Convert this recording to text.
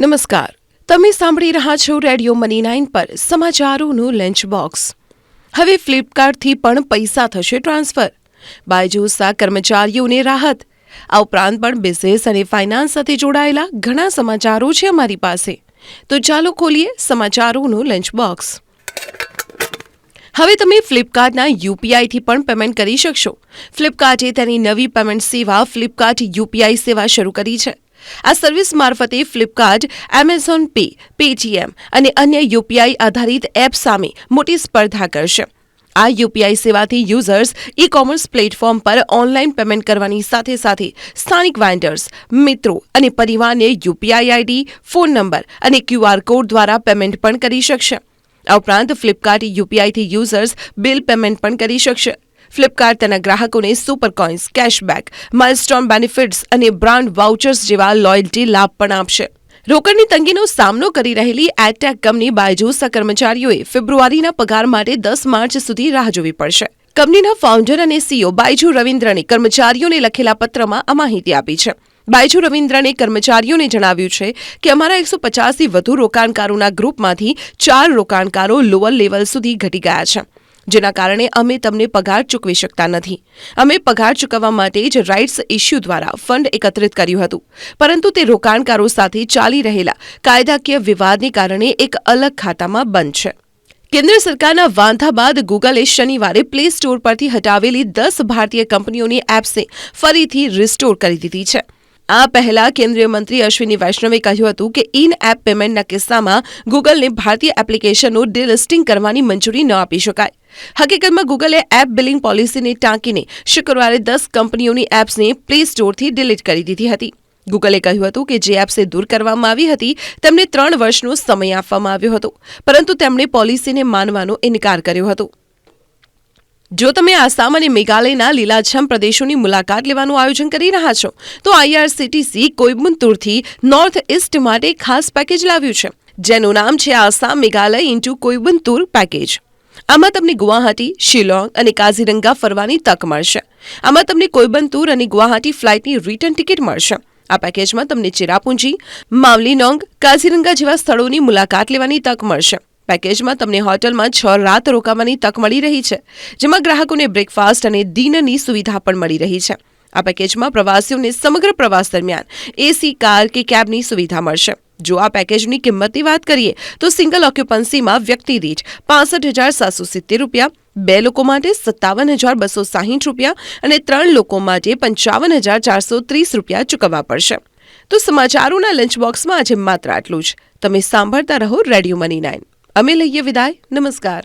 નમસ્કાર. તમે સાંભળી રહ્યા છો રેડિયો મની નાઇન પર સમાચારોનું લંચ બોક્સ હવે ફ્લિપકાર્ટથી પણ પૈસા થશે ટ્રાન્સફર. બાયજૂસના કર્મચારીઓને રાહત. આ ઉપરાંત પણ બિઝનેસ અને ફાઇનાન્સ સાથે જોડાયેલા ઘણા સમાચારો છે અમારી પાસે. તો ચાલો ખોલીએ સમાચારોનું લંચ બોક્સ હવે તમે ફ્લિપકાર્ટના યુપીઆઈથી પણ પેમેન્ટ કરી શકશો. ફ્લિપકાર્ટે તેની નવી પેમેન્ટ સેવા ફ્લિપકાર્ટ યુપીઆઈ સેવા શરૂ કરી છે. આ સર્વિસ મારફતે ફ્લિપકાર્ટ એમેઝોન પે પેટીએમ અને અન્ય યુપીઆઈ આધારિત એપ સામે મોટી સ્પર્ધા કરશે. આ યુપીઆઈ સેવાથી યુઝર્સ ઈ કોમર્સ પ્લેટફોર્મ પર ઓનલાઈન પેમેન્ટ કરવાની સાથે સાથે સ્થાનિક વેન્ડર્સ મિત્રો અને પરિવારને યુપીઆઈ આઈડી, ફોન નંબર અને ક્યુઆર કોડ દ્વારા પેમેન્ટ પણ કરી શકશે. આ ઉપરાંત ફ્લિપકાર્ટ યુપીઆઈથી યુઝર્સ બિલ પેમેન્ટ પણ કરી શકશે. ફ્લિપકાર્ટ તેના ગ્રાહકોને super coins cashback milestone benefits અને બ્રાન્ડ વાઉચર્સ જેવા લોયલ્ટી લાભ પણ આપશે. રોકડની તંગીનો સામનો કરી રહેલી એડટેક કંપની બાયજૂસના કર્મચારીઓએ ફેબ્રુઆરીના પગાર માટે દસ માર્ચ સુધી રાહ જોવી પડશે. કંપનીના ફાઉન્ડર અને સીઓ બાયજુ રવિન્દ્રને કર્મચારીઓને લખેલા પત્રમાં આ માહિતી આપી છે. બાયજુ રવિન્દ્રને કર્મચારીઓને જણાવ્યું છે કે અમારા એકસો પચાસથી વધુ રોકાણકારોના ગ્રુપમાંથી ચાર રોકાણકારો લોઅર લેવલ સુધી ઘટી ગયા છે. જેના કારણે અમે તમને પગાર ચૂકવી શકતા નથી. અમે પગાર ચૂકવવા માટે જ રાઇટ્સ ઇસ્યુ દ્વારા ફંડ એકત્રિત કર્યું હતું. પરંતુ તે રોકાણકારો સાથે ચાલી રહેલા કાયદાકીય વિવાદને કારણે એક અલગ ખાતામાં બંધ છે. કેન્દ્ર સરકારના વાંધા બાદ ગૂગલે શનિવારે પ્લે સ્ટોર પરથી હટાવેલી દસ ભારતીય કંપનીઓની એપ્સને ફરીથી રિસ્ટોર કરી દીધી છે. આ પહેલા કેન્દ્રીય મંત્રી અશ્વિની વૈષ્ણવે કહ્યું હતું કે ઇન એપ પેમેન્ટના કિસ્સામાં ગૂગલને ભારતીય એપ્લિકેશનનું ડિલિસ્ટિંગ કરવાની મંજૂરી ન આપી શકાય. હકીકતમાં ગૂગલે એપ બિલિંગ પોલિસીને ટાંકીને શુક્રવારે દસ કંપનીઓની એપ્સને પ્લે સ્ટોરથી ડિલીટ કરી દીધી હતી. ગૂગલે કહ્યું હતું કે જે એપ્સે દૂર કરવામાં આવી હતી, તેમને ત્રણ વર્ષનો સમય આપવામાં આવ્યો હતો, પરંતુ તેમણે પોલિસીને માનવાનો ઇનકાર કર્યો હતો. જો તમે આસામ અને મેઘાલયના લીલાછમ પ્રદેશોની મુલાકાત લેવાનું આયોજન કરી રહ્યા છો, તો આઈઆરસીટીસી કોઈમ્બતુરથી નોર્થ ઇસ્ટ માટે ખાસ પેકેજ લાવ્યું છે, જેનું નામ છે આસામ મેઘાલય ઇન્ટુ કોઈમ્બતુર પેકેજ આમાં તમને ગુવાહાટી, શિલોંગ અને કાઝીરંગા ફરવાની તક મળશે. આમાં તમને કોઈબંતુર અને ગુવાહાટી ફ્લાઇટની રિટર્ન ટિકિટ મળશે. આ પેકેજમાં તમને ચિરાપુંજી, માવલીનોંગ, કાઝીરંગા જેવા સ્થળોની મુલાકાત લેવાની તક મળશે. પેકેજમાં તમને હોટલમાં છ રાત રોકાવાની તક મળી રહી છે, જેમાં ગ્રાહકોને બ્રેકફાસ્ટ અને ડિનરની સુવિધા પણ મળી રહી છે. આ પેકેજમાં પ્રવાસીઓને સમગ્ર પ્રવાસ દરમિયાન એસી કાર કે કેબની સુવિધા મળશે. જો આ પેકેજની કિંમતની વાત કરીએ, તો સિંગલ ઓક્યુપન્સીમાં વ્યક્તિ દીઠ પાસઠ હજાર સાતસો સિત્તેર રૂપિયા, બે લોકો માટે સત્તાવન હજાર બસો સાહીઠ રૂપિયા અને ત્રણ લોકો માટે પંચાવન હજાર ચારસો ત્રીસ રૂપિયા ચૂકવવા પડશે. તો સમાચારોના લંચ બોક્સમાં આજે માત્ર આટલું જ. તમે સાંભળતા રહો રેડિયો મની નાઇન અમે લઈએ વિદાય. નમસ્કાર.